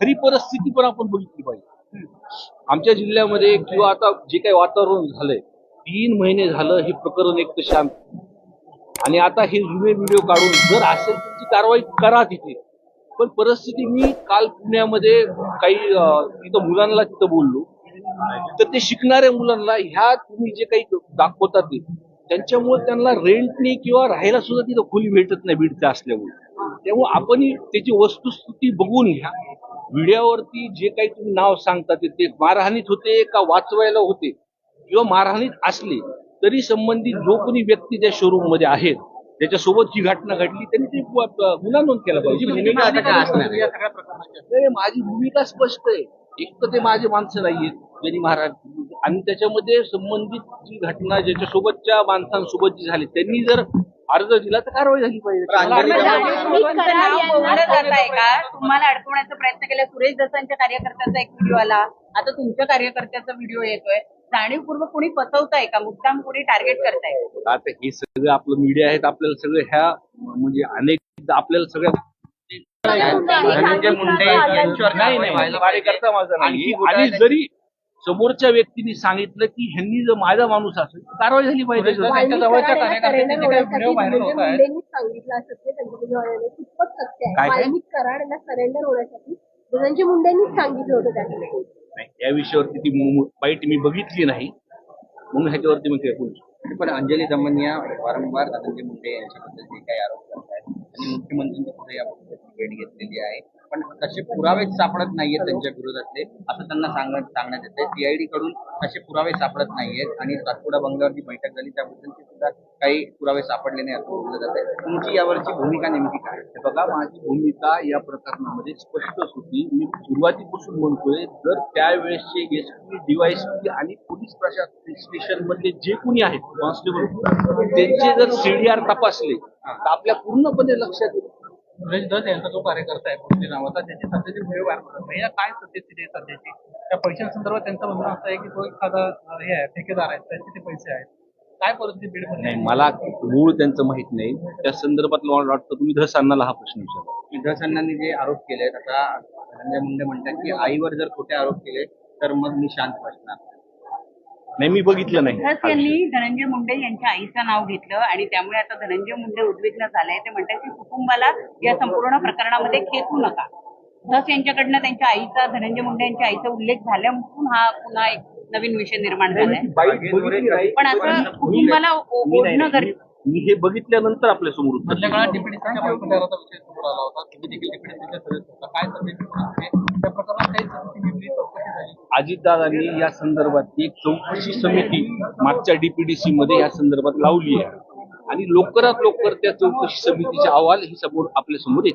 खरी परिस्थिती पण आपण बघितली पाहिजे. आमच्या जिल्ह्यामध्ये किंवा आता जे काही वातावरण झालंय तीन महिने झालं हे प्रकरण एक तर शांत. आणि आता हे जुने व्हिडिओ काढून जर असेल तुमची कारवाई करा तिथे. पण परिस्थिती मी काल पुण्यामध्ये काही तिथं मुलांना तिथं बोललो. तर ते शिकणाऱ्या मुलांना ह्या तुम्ही जे काही दाखवतात ते त्यांच्यामुळे त्यांना रेंटने किंवा राहायला सुद्धा तिथं खोली भेटत नाही भेटते असल्यामुळे. त्यामुळे आपण त्याची वस्तुस्थिती बघून घ्या. मीडियावरती जे काही तुम्ही नाव सांगता ते ते मारहाणीत होते का वाचवायला होते? किंवा मारहाणीत असले तरी संबंधित जो कोणी व्यक्ती त्या शोरूममध्ये आहेत त्याच्यासोबत ही घटना घडली त्यांनी ते गुन्हा नोंद केला पाहिजे? नाही, माझी भूमिका स्पष्ट आहे. एक तर ते माझे माणसं नाहीयेत ज्यांनी महाराज आणि त्याच्यामध्ये संबंधित जी घटना ज्याच्यासोबतच्या माणसांसोबत जी झाली त्यांनी जर अर्ज दिला तर कारवाई झाली पाहिजे. तुम्हाला अडकवण्याचा प्रयत्न केला सुरेश दसांच्या कार्यकर्त्याचा एक व्हिडिओ आला आता तुमच्या कार्यकर्त्याचा व्हिडिओ येतोय. जाणीवपूर्वक कोणी फसवताय का? मुद्दाम कोणी टार्गेट करताय? आता हे सगळं आपलं मीडिया आहेत आपल्याला सगळं ह्या म्हणजे अनेक आपल्याला सगळ्या धनंजय मुंडे यांच्यावर नाही नाही व्हायला कार्यकर्ता माझा आणि जरी समोरच्या व्यक्तीने सांगितलं की ह्यांनी जर माझा माणूस असेल तर कारवाई झाली पाहिजे. त्यांच्या जवळच्या कार्यकर्त्यांचे जे काही व्हिडिओ व्हायरल होत आहेत मुंडेंनीच सांगितलं धनंजय मुंडेंनीच होतं त्यासाठी नाही या विषयावरती ती बाईट मी बघितली नाही म्हणून ह्याच्यावरती मी काही बोलू. पण अंजली दमनिया वारंवार धनंजय मुंडे यांच्याबद्दल जे काही आरोप करत आहेत आणि मुख्यमंत्र्यांच्या पुढे या बाबतीत भेट घेतलेली आहे. पण तसे पुरावेच सापडत नाहीयेत त्यांच्या विरोधातले असं त्यांना सांगण्यात सांगण्यात येते. सीआयडी कडून तसे पुरावे सापडत नाहीयेत आणि सातपुडा बंगल्यावरती बैठक झाली त्याबद्दलचे सुद्धा काही पुरावे सापडले नाही असं बोललं जात आहे तुमची यावरची भूमिका नेमकी काय? हे बघा माझी भूमिका या प्रकरणामध्ये स्पष्टच होती. मी सुरुवातीपासून म्हणतोय जर त्यावेळेसचे एस पी डीवायसपी आणि पोलीस प्रशासन स्टेशन मधले जे कोणी आहेत कॉन्स्टेबल त्यांचे जर सीडीआर तपासले तर आपल्या पूर्णपणे लक्षात येईल. सुरेश दस यांचा जो कार्यकर्ता आहे कुर्ती नावाचा त्याची सध्याची भैया काय सत्यस्थिती आहे सध्याची? त्या पैशांसंदर्भात त्यांचं म्हणणं असं आहे की तो एखादा हे आहे ठेकेदार आहे त्याचे ते पैसे आहेत. काय परिस्थिती बीड नाही मला मूळ त्यांचं माहीत नाही. त्या संदर्भात मला वाटतं तुम्ही धसांना हा प्रश्न विचारा. विधास अण्णांनी जे आरोप केले आता धनंजय मुंडे म्हणतात की आईवर जर खोटे आरोप केले तर मग मी शांत बसणार. नाही मी बघितलं नाही. यांनी धनंजय मुंडे यांच्या आईचं नाव घेतलं आणि त्यामुळे आता धनंजय मुंडे उद्विग्न झालाय ते म्हणतात की कुटुंबाला या संपूर्ण प्रकरणामध्ये खेचू नका. धस यांच्याकडनं त्यांच्या आईचा धनंजय मुंडे यांच्या आईचा उल्लेख झाल्यापासून हा पुन्हा एक नवीन विषय निर्माण झालाय. पण असं कुटुंबाला ओढणं गरजेचं मी हे बघितल्यानंतर आपल्यासमोर मधल्या काळात डीपीडीसीच्या भ्रष्टाचाराचा विषय समोर आला होता. तुम्ही देखील डीपीडीसीच्या सदस्य होता काय अजितदादांनी या संदर्भात एक चौकशी समिती मागच्या डीपीडीसी मध्ये या संदर्भात लावली आहे. आणि लवकरात लवकर त्या चौकशी समितीचे अहवाल ही समोर आपल्यासमोर येत